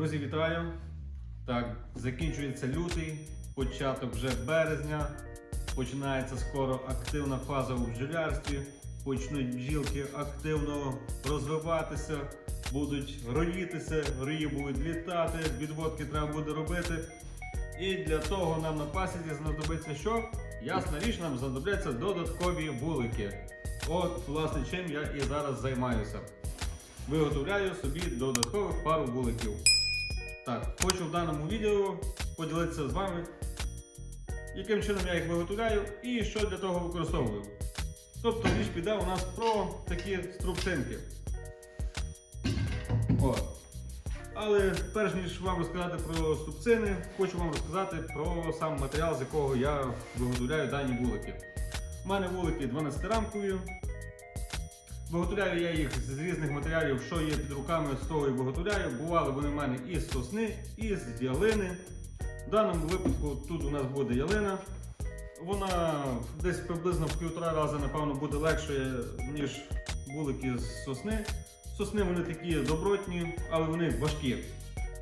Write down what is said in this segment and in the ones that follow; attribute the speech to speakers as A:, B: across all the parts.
A: Друзі, вітаю! Так, закінчується лютий, початок вже березня. Починається скоро активна фаза у бджолярстві. Почнуть бджілки активно розвиватися, будуть роїтися, рої будуть літати, відводки треба буде робити. І для того нам на пасіці знадобиться що? Ясна річ, нам знадобляться додаткові вулики. От, власне, чим я і зараз займаюся. Виготовляю собі додаткових пару вуликів. Так, хочу в даному відео поділитися з вами, яким чином я їх виготовляю і що для того використовую. Тобто річ піде у нас про такі струбцинки. От. Але перш ніж вам розказати про струбцини, хочу вам розказати про сам матеріал, з якого я виготовляю дані вулики. У мене вулики 12-рамкові. Виготовляю я їх з різних матеріалів, що є під руками, з того і виготовляю. Бували вони в мене і з сосни, і з ялини. В даному випадку тут у нас буде ялина. Вона десь приблизно в півтора рази, напевно, буде легше, ніж вулики з сосни. Сосни вони такі добротні, але вони важкі.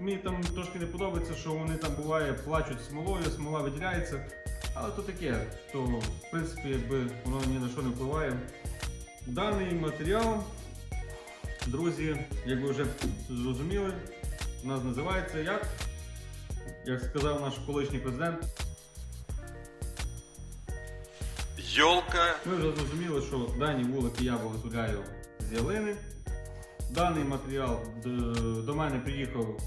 A: Мені там трошки не подобається, що вони там буває плачуть смолою, смола виділяється. Але то таке, то в принципі якби воно ні на що не впливає. Даний матеріал, друзі, як ви вже зрозуміли, у нас називається як? Як сказав наш колишній президент,
B: Йолка
A: ми вже зрозуміли, що дані вулики я виготовляю з ялини. Даний матеріал до мене приїхав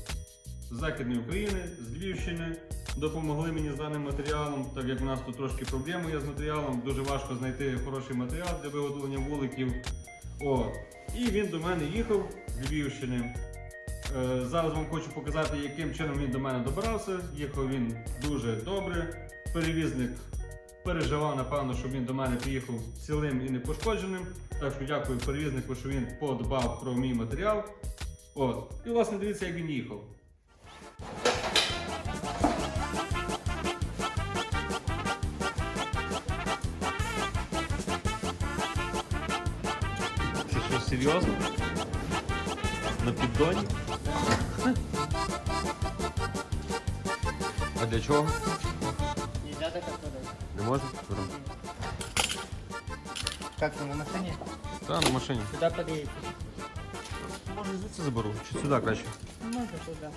A: з Західної України, з Львівщини. Допомогли мені з даним матеріалом, так як у нас тут трошки проблеми є з матеріалом, дуже важко знайти хороший матеріал для виготовлення вуликів. От. І він до мене їхав з Львівщини. Е, Зараз вам хочу показати, яким чином він до мене добирався. Їхав він дуже добре. Перевізник переживав, напевно, щоб він до мене приїхав цілим і непошкодженим. Так що дякую перевізнику, що він подбав про мій матеріал. От. І власне дивіться, як він їхав. Це що, серйозно? На піддоні? А для чого?
C: Нельзя так отправлять.
A: Не можна?
C: Как ты на машине?
A: Так, на машині.
C: Куда подъедете?
A: Може звідси заберу, чи сюди краще.
C: Можно туда.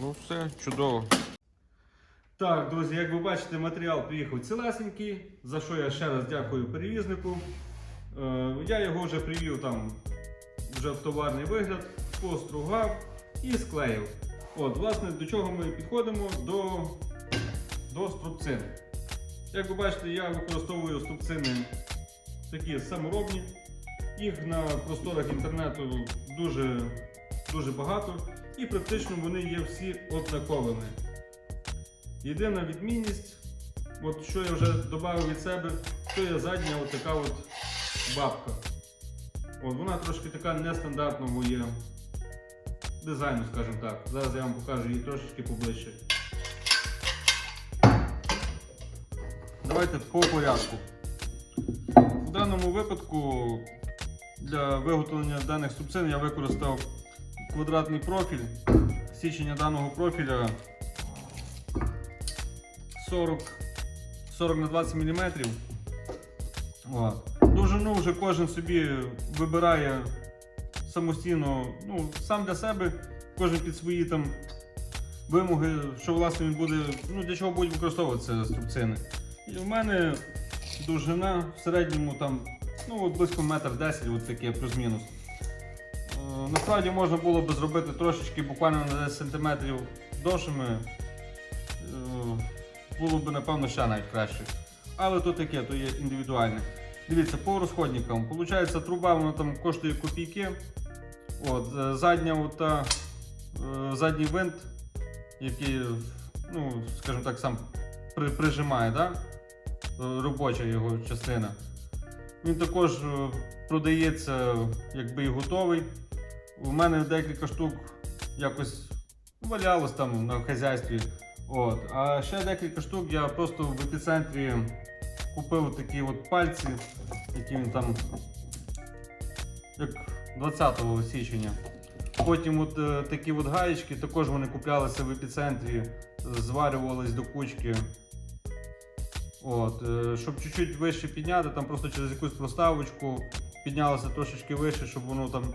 A: Ну все, чудово. Так, друзі, як ви бачите, матеріал приїхав цілесенький, за що я ще раз дякую перевізнику. Е, я його вже привів там вже в товарний вигляд, постругав і склеїв. От, власне, до чого ми підходимо до, до струбцин. Як ви бачите, я використовую струбцини такі саморобні. Їх на просторах інтернету дуже, дуже багато і практично вони є всі однаковими. Єдина відмінність, от що я вже додав від себе, то є задня от така от бабка. От, вона трошки така нестандартного є дизайну, скажімо так. Зараз я вам покажу її трошечки поближче. Давайте по порядку. В даному випадку для виготовлення даних субцин я використав квадратний профіль. Січення даного профіля 40, 40 на 20 мм. От. Довжину вже кожен собі вибирає самостійно, ну, сам для себе, кожен під свої там вимоги, що власне він буде, ну, для чого будуть використовуватися струбцини. І в мене довжина в середньому там, ну, от близько метр 10, от таке плюс-мінус. Е, Насправді можна було б зробити трошечки буквально на 10 см довшими. Е, Було б напевно ще навіть краще. Але то таке, то є індивідуальне. Дивіться, по розходникам. Получається, труба вона там коштує копійки. От, е, задня ота, е, задній винт, який, ну, скажімо так, сам при, прижимає, да? Робоча його частина. Він також е, продається якби і готовий. У мене декілька штук якось валялось там на хазяйстві. От. А ще декілька штук я просто в епіцентрі купив такі от пальці, які він там як 20 січня. Потім от е, такі от гаєчки, також вони куплялися в епіцентрі, зварювались до кучки. От, е, щоб чуть-чуть вище підняти, там просто через якусь проставочку піднялося трошечки вище, щоб воно там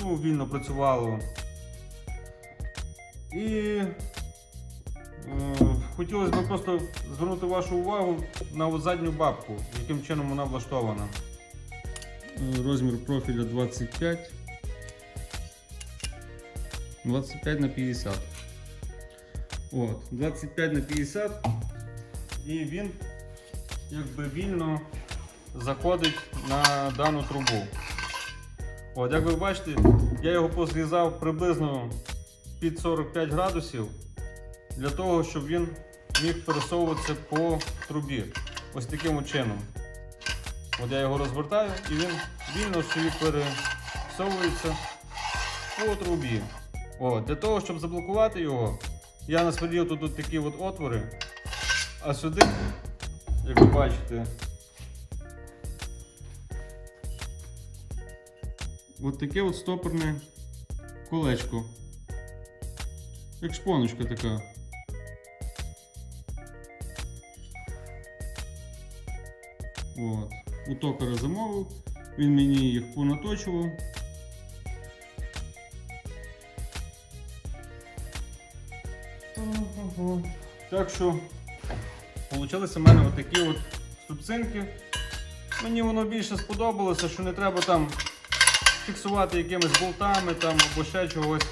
A: ну, вільно працювало. І е, хотілося б просто звернути вашу увагу на задню бабку, яким чином вона влаштована. Е, Розмір профіля 25. 25 на 50. От, 25 на 50. І він якби вільно заходить на дану трубу. От, як ви бачите, я його позрізав приблизно під 45 градусів для того, щоб він міг пересовуватися по трубі. Ось таким чином. От я його розвертаю і він вільно собі пересовується по трубі. О, для того, щоб заблокувати його, я насверлив тут, тут такі от отвори, а сюди, як ви бачите, от таке от стопорне колечко. Як шпоночка така. От. У токара замовив, він мені їх понаточував. Так що получилися в мене отакі от субцинки. Мені воно більше сподобалося, що не треба там фіксувати якимись болтами там, або ще чогось.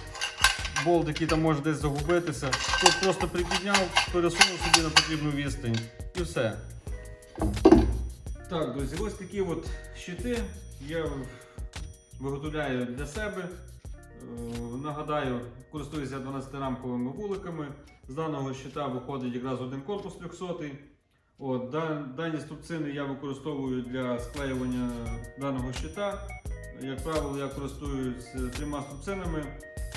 A: Болт, який там може десь загубитися. Тут просто припідняв, пересунув собі на потрібну відстань і все. Так, друзі, ось такі от щити я виготовляю для себе. Е, Нагадаю, користуюся 12-рамковими вуликами. З даного щита виходить якраз один корпус 300. От, дані струбцини я використовую для склеювання даного щита. Як правило, я користуюсь трьома струбцинами,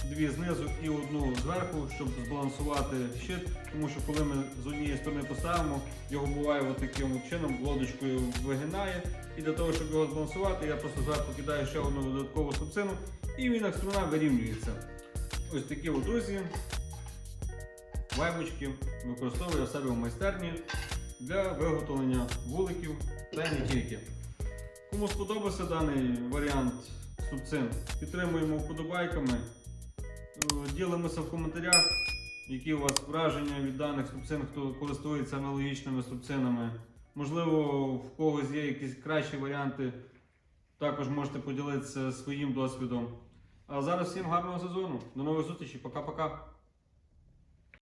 A: дві знизу і одну зверху, щоб збалансувати щит. Тому що коли ми з однієї сторони поставимо, його буває от таким чином, лодочкою вигинає. І для того, щоб його збалансувати, я просто зверху кидаю ще одну додаткову струбцину і він як струна вирівнюється. Ось такі от друзі. Вайбочки використовую себе в майстерні для виготовлення вуликів та не тільки. Кому сподобався даний варіант струбцин, підтримуємо вподобайками, ділимося в коментарях, які у вас враження від даних струбцин, хто користується аналогічними струбцинами. Можливо, в когось є якісь кращі варіанти. Також можете поділитися своїм досвідом. А зараз всім гарного сезону. До нових зустрічей. Пока-пока.